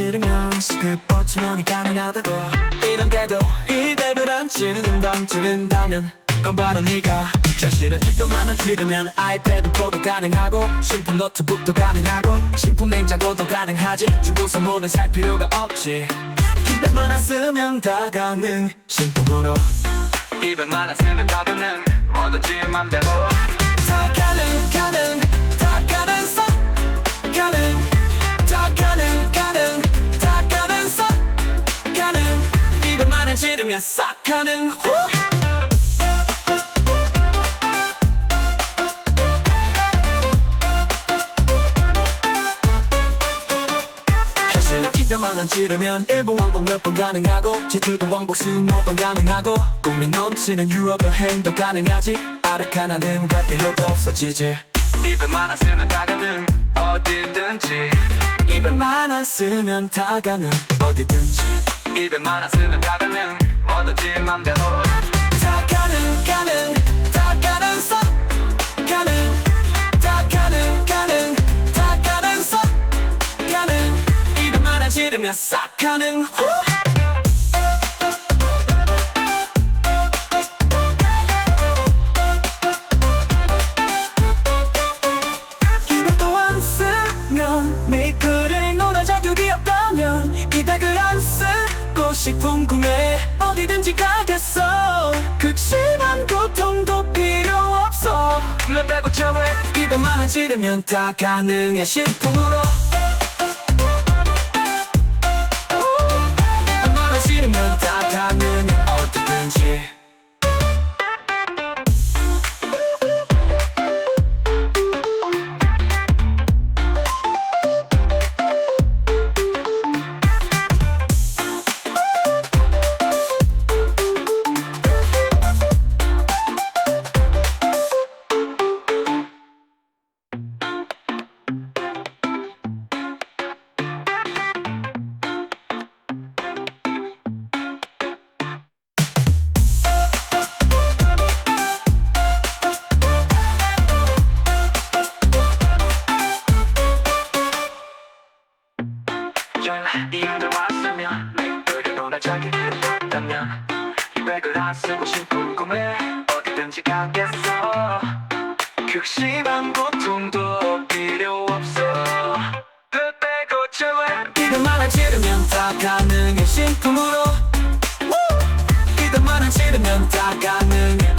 지르면 그 뻗치면이 가능하다고. 이런데도 이대를 안 찌르는다면 찌른다면 그건 바로 네가. 자신을 tik도만은 지르면 아이패드 보도 가능하고 신품 노트북도 가능하고 신품 냉장고도 가능하지. 중고서 모든 살 필요가 없지. 입에만 안 쓰면 다 가능. 신품으로 쓰면 다 가능 뭐든지 맘대로 다 가능 가능 다 가능 써 가능 다 가능 가능 다 가능 써 가능. 입에만 안 지르면 싹 가능. 후. 안 지르면 일본 왕복 몇 번 가능하고 제주도 왕복 스무 번 가능하고 꿈이 넘치는 유럽 여행도 가능하지. 아르카나는 갈 필요도 없어지지. 입에만 안 쓰면 다 가능 어디든지. 입에만 안 쓰면 다 가능 어디든지. 입에만 안 쓰면 다 가능 뭐든지 맘대로 지르면 싹 가능 후. 이것도 안 쓰면 메이크를 노나 자격이 없다면 이 백을 안 쓰고 싶은 궁에 어디든지 가겠어. 극심한 고통도 필요 없어. 내 빼고 저왜 입에만 안 지르면 다 가능해. 신품으로 어 디든지 이유를 왔으면 내가 너나 자기 있다면 이 백을 안 쓰고 싶은 꿈에 어디든지 가겠어. 극심한 고통도 필요 없어. 그 저왜 이것만 안 지르면 다 가능해 신품으로. 이것만 안 지르면 다 가능해